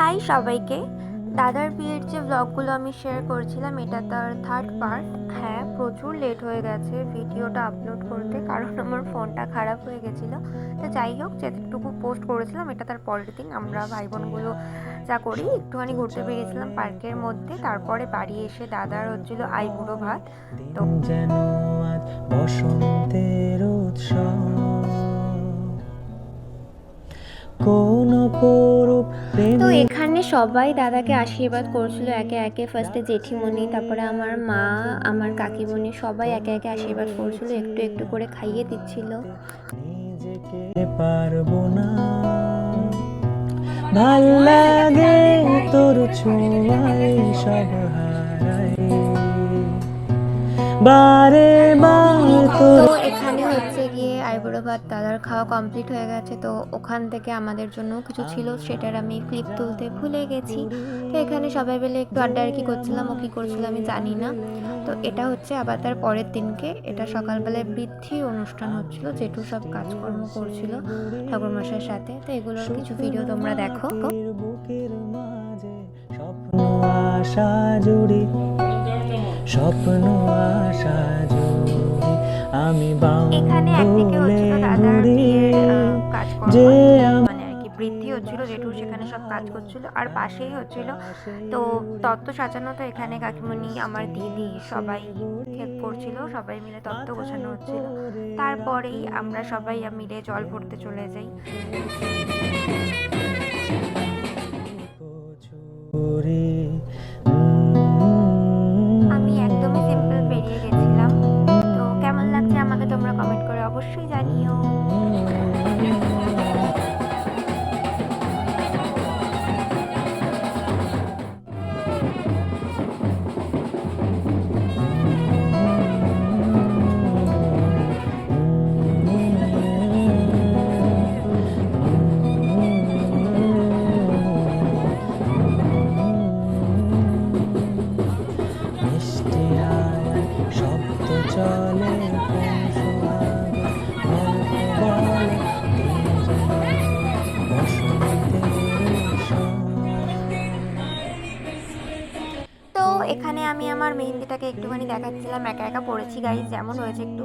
High সবাইকে। দাদার বিয়ের যে ব্লগগুলো আমি শেয়ার করেছিলাম, এটা তার থার্ড পার্ট হ্যাঁ প্রচুর লেট হয়ে গেছে ভিডিওটা আপলোড করতে, কারণ আমার ফোনটা খারাপ হয়ে গেছিল। তো যাই হোক, যেটুকু পোস্ট করেছিলাম, এটা তার পরের দিন আমরা ভাই বোনগুলো যা করি, একটুখানি ঘুরতে বেরিয়েছিলাম পার্কের মধ্যে। তারপরে বাড়ি এসে দাদার হচ্ছিল আইবুড়ো ভাত। তো বসন্তের উৎসব। কোন তো এখানে সবাই দাদাকে আশীর্বাদ করছিল একে একে ফার্স্টে জেঠিমণি তারপরে আমার মা আমার কাকিমণি সবাই একে একে আশীর্বাদ করছিল একটু একটু করে খাইয়ে দিচ্ছিল। নিজেকে পারব না। ভালো লাগে তোর ছোঁয়ায় সব হারাই বারে বার তোর এখানে হচ্ছে আইবুড়ো ভাত দাদার খাওয়া কমপ্লিট হয়ে গেছে, তো ওখান থেকে আমাদের জন্য কিছু ছিল, সেটার আমি ক্লিপ তুলতে ভুলে গেছি। তো এখানে সবাই মিলে একটু আড্ডা আর কি করছিলাম, ও কী করছিল আমি জানি না। তো এটা হচ্ছে আবার তার পরের দিনকে, এটা সকালবেলায় বৃদ্ধি অনুষ্ঠান হচ্ছিল, জেঠু সব কাজকর্ম করছিল ঠাকুরমশাইয়ের সাথে। তো এগুলোর কিছু ভিডিও তোমরা দেখো। স্বপ্ন আশা জুড়ি, স্বপ্ন আশা আমি এখানে একদিকে হচ্ছিল দাদার বিয়ের কাজকর্ম। মানে আর কি বৃদ্ধি হচ্ছিল জেঠু সেখানে সব কাজ করছিল। আর পাশেই হচ্ছিল তো তত্ত্ব সাজানো তো এখানে কাকিমণি আমার দিদি সবাই হেল্প করছিল সবাই মিলে তত্ত্ব গোছানো হচ্ছিল। তারপরেই আমরা সবাই মিলে জল ভরতে চলে যাই। ছুরি আমি আমার মেহেন্দিটাকে একটুখানি দেখাচ্ছিলাম, একা একা পড়েছি গাইজ যেমন হয়েছে একটু।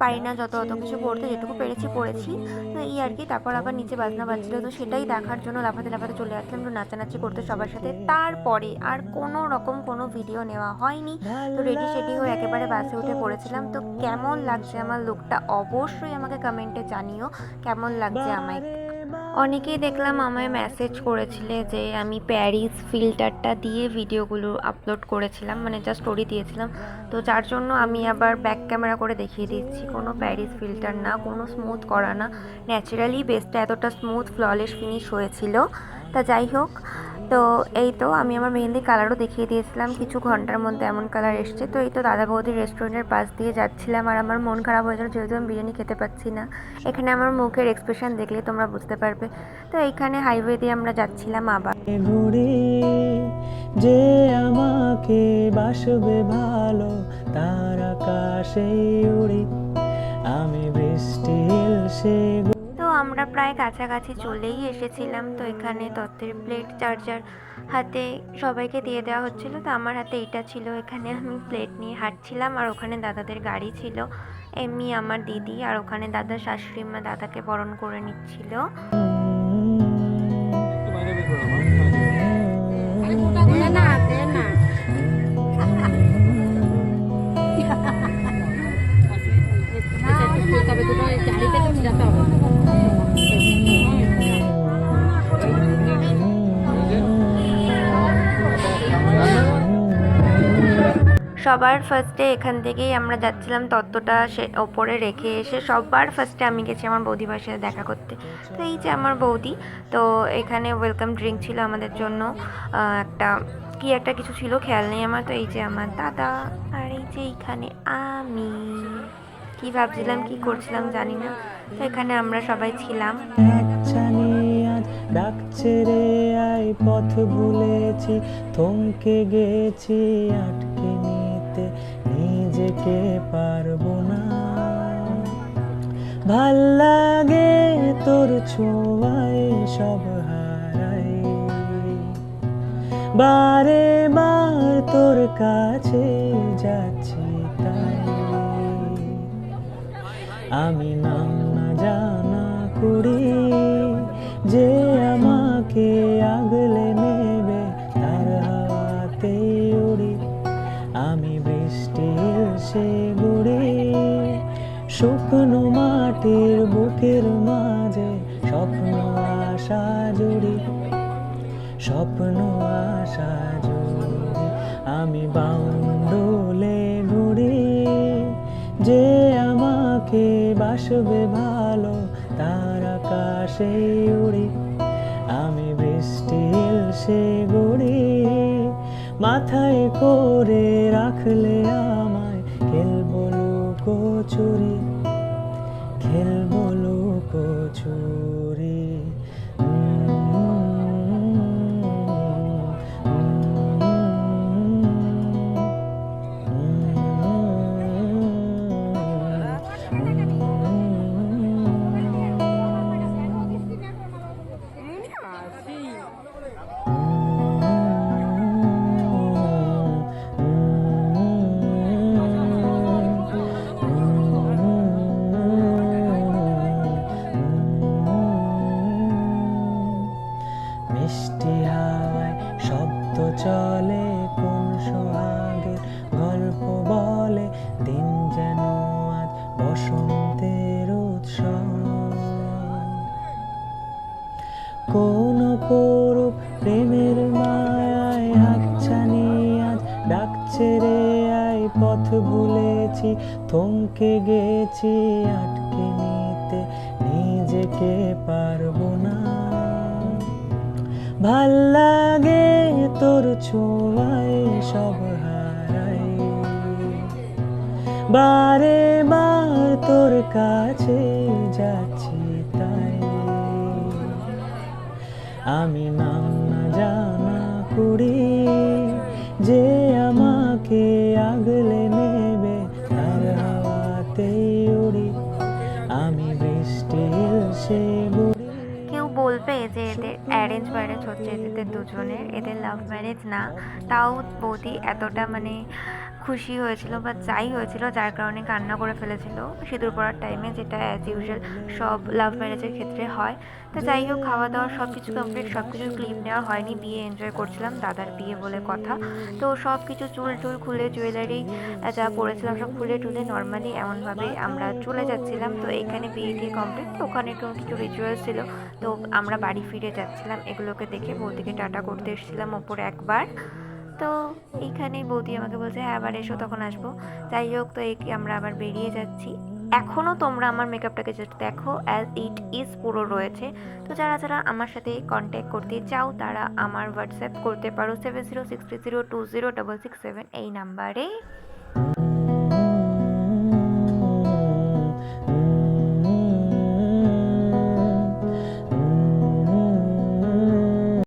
পারি না যত অত কিছু পড়তে, যেটুকু পেরেছি পড়েছি। তো এই আর কি, তারপর আবার নিচে বাজনা বাজছিল, তো সেটাই দেখার জন্য লাফাতে লাফাতে চলে আসলাম, একটু নাচানাচি করতে সবার সাথে। তারপরে আর কোনো রকম কোনো ভিডিও নেওয়া হয়নি। তো রেডি সেডি হয়ে একেবারে বাসে উঠে পড়েছিলাম। তো কেমন লাগছে আমার লুকটা অবশ্যই আমাকে কমেন্টে জানিও। কেমন লাগছে আমায়? অনেকেই দেখলাম আমায় মেসেজ করেছিলে যে আমি প্যারিস ফিল্টারটা দিয়ে ভিডিওগুলো আপলোড করেছিলাম মানে যা স্টোরি দিয়েছিলাম। তো যার জন্য আমি আবার ব্যাক ক্যামেরা করে দেখিয়ে দিচ্ছি, কোনো প্যারিস ফিল্টার না, কোনো স্মুথ করা না। ন্যাচারালি বেসটা এতটা স্মুথ ফ্ললেস ফিনিশ হয়েছিল। তা যাই হোক তো এই তো আমি আমার মেহেন্দি কালারও দেখিয়ে দিয়েছিলাম। কিছু ঘণ্টার মধ্যে এমন কালার এসছে। তো এই তো দাদা বৌদির রেস্টুরেন্টের পাশ দিয়ে যাচ্ছিলাম আর আমার মন খারাপ হয়ে হয়েছিল যেহেতু আমি বিরিয়ানি খেতে পাচ্ছি না। এখানে আমার মুখের এক্সপ্রেশন দেখলে তোমরা বুঝতে পারবে। তো এইখানে হাইওয়ে দিয়ে আমরা যাচ্ছিলাম আবার। যে আমাকে বাসবে ভালো, তার আকাশে উড়ি। আমি বৃষ্টি সে আমরা প্রায় কাছাকাছি চলেই এসেছিলাম, তো এখানে তত্ত্বের প্লেট চার্জার হাতে সবাইকে দিয়ে দেওয়া হচ্ছিল। তো আমার হাতে এটা ছিল। এখানে আমি প্লেট নিয়ে হাঁটছিলাম আর ওখানে দাদাদের গাড়ি ছিল। এমনি আমার দিদি আর ওখানে দাদা, শাশুড়ি মা দাদাকে বরণ করে নিচ্ছিল। সবার ফার্স্টে এখান থেকেই আমরা যাচ্ছিলাম, তত্ত্বটা সে ওপরে রেখে এসে সবার ফার্স্টে আমি গেছি আমার বৌদি সাথে দেখা করতে। তো এই যে আমার বৌদি, তো এখানে ওয়েলকাম ড্রিঙ্ক ছিল আমাদের জন্য। একটা, কি একটা কিছু ছিল, খেয়াল নেই আমার। তো এই যে আমার দাদা, আর এই যে এইখানে আমি। কি ভাবছিলাম, কি করছিলাম জানি না। তো এখানে আমরা সবাই ছিলাম। ডাকছে রে আই পথ ভুলেছি, থমকে গেছি আটকে। নিজেকে পারব না। ভালো লাগে তোর ছোঁয়ায়, সব হারাই বারে বার তোর কাছে যাচ্ছি তাই। আমি নাম না জানা করি শুকনো মাটির বুকের মাঝে স্বপ্ন, আশা জুড়ি, স্বপ্ন, আশা জুড়ি। আমি বাউন্ডুলে ঘুরি, যে আমাকে বাসবে ভালো, তার আকাশে উড়ি। আমি বৃষ্টির সে গুড়ি মাথায় করে রাখলে আমায় খেলব লুকোচুরি। খেলব help ভুলেছি, থমকে গেছি, আটকে নিতে নিজেকে পারব না। ভালো লাগে তোর ছোঁয়ায়, সব হারাই বারে বার তোর কাছে যাচ্ছি তাই। আমি নাম না জানা করি যে বলবে যে এদের অ্যারেঞ্জ ম্যারেজ হচ্ছে, এদের দুজনের, এদের লাভ ম্যারেজ না। তাও বৌদি এতটা মানে খুশি হয়েছিল বা যাই হয়েছিল, যার কারণে কান্না করে ফেলেছিল। সিঁদুর পড়ার টাইমে যেটা অ্যাজ ইউজুয়াল সব লাভ ম্যারেজের ক্ষেত্রে হয়। তো যাই হোক খাওয়া দাওয়া সব কিছু কমপ্লিট সব কিছু ক্লিপ নেওয়া হয়নি। বিয়ে এনজয় করছিলাম, দাদার বিয়ে বলে কথা। তো সব কিছু চুল টুল খুলে জুয়েলারি যা পরেছিলাম সব খুলে টুলে নর্মালি এমনভাবে আমরা চলে যাচ্ছিলাম। তো এখানে বিয়ে টিয়ে কমপ্লিট তো ওখানে একটু, কিছু রিচুয়াল ছিল। তো আমরা বাড়ি ফিরে যাচ্ছিলাম। এগুলোকে দেখে বৌদিকে টাটা করতে এসেছিলাম ওপরে একবার। তো এইখানেই বৌদি আমাকে বলছে হ্যাঁ আবার এসো, তখন আসব। যাই হোক, তো এই আমরা আবার বেরিয়ে যাচ্ছি। এখনও তোমরা আমার মেকআপটাকে জাস্ট দেখো অ্যাজ ইট ইজ পুরো রয়েছে। তো যারা যারা আমার সাথে কন্ট্যাক্ট করতে চাও, তারা আমার হোয়াটসঅ্যাপ করতে পারো seven zero six three zero two zero double six seven এই নাম্বারে